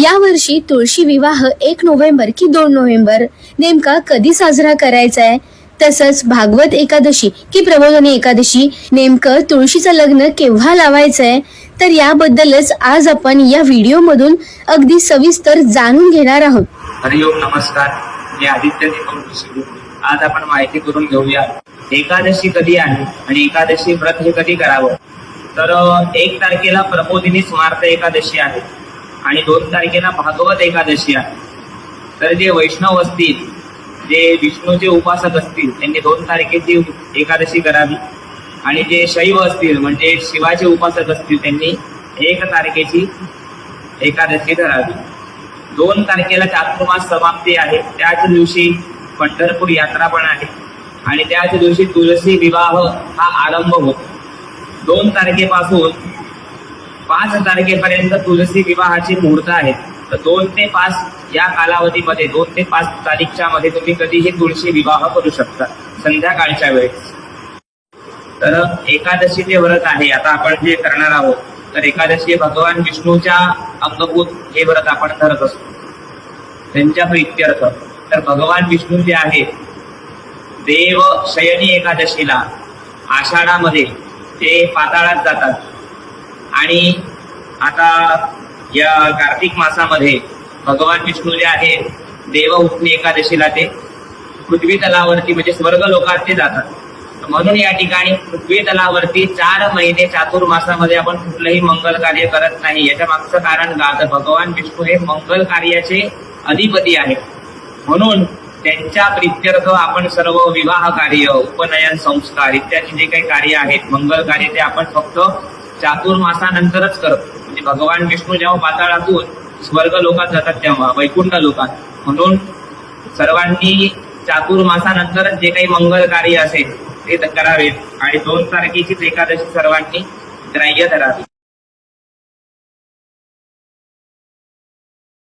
यावर्षी तुळशी विवाह एक नोव्हेंबर की दोन नोव्हेंबर नेमका कधी साजरा करायचा आहे तसंच भागवत एकादशी की प्रबोधनी एकादशी नेमकं तुळशीचं लग्न केव्हा लावायचंय? तर याबद्दलच आज आपण या व्हिडिओमधून अगदी सविस्तर जाणून घेणार आहोत. हरिओम नमस्कार. मी आदित्य आज आपण माहिती करून घेऊया एकादशी कधी आहे आणि एकादशी व्रत हे कधी करावं? तर एक तारखेला प्रबोधिनी स्मार्त एकादशी आहे. आणि दोन तारखेला भागवत एकादशी आहे. तर जे वैष्णव असतील जे विष्णूचे उपासक असतील त्यांनी दोन तारखेची एकादशी करावी. आणि जे शैव असतील म्हणजे शिवाचे उपासक असतील त्यांनी एक तारखेची एकादशी धरावी दोन तारखेला चातुर्मास समाप्ती आहे. त्याच दिवशी पंढरपूर यात्रा पण आहे. आणि त्याच दिवशी तुळशी विवाह हा आरंभ होतो. दोन तारखेपासून पाच तारखेपर्यंत तुलसी विवाहाची मुहूर्त आहेत तर दोन ते पाच या कालावधीमध्ये दोन ते पाच तारीखच्या मध्ये तुम्ही कधीही तुळशी विवाह करू शकता संध्याकाळच्या वेळेस. तर एकादशी ते व्रत आहे आता आपण जे करणार आहोत तर एकादशी हे भगवान विष्णूच्या अंगभूत हे व्रत आपण धरत असतो. त्यांच्या प्रित्यर्थ तर भगवान विष्णू जे आहे देव शयनी एकादशीला आषाढामध्ये ते पाताळात जातात. आणि आता या कार्तिक मासामध्ये भगवान विष्णू जे आहे देव उठणी एकादशीला ते पृथ्वी तलावरती म्हणजे स्वर्ग लोकात ते जातात. म्हणून या ठिकाणी पृथ्वी तलावरती चार महिने चातुर्मासामध्ये आपण कुठलंही मंगल कार्य करत नाही. याच्या मागचं कारण का तर भगवान विष्णू हे मंगल कार्याचे अधिपती आहेत. म्हणून त्यांच्या प्रित्यर्थ आपण सर्व विवाह कार्य उपनयन संस्कार इत्यादी जे काही कार्य आहेत मंगल कार्य ते आपण फक्त चातुर्मासानंतरच करतो. म्हणजे भगवान विष्णू जेव्हा पाताळातून स्वर्ग लोकात जातात तेव्हा वैकुंठ लोकात. म्हणून सर्वांनी चातुर्मासानंतरच जे काही मंगल कार्य असेल ते करावेत. आणि दोन तारखेचीच एकादशी सर्वांनी ग्राह्य धरावी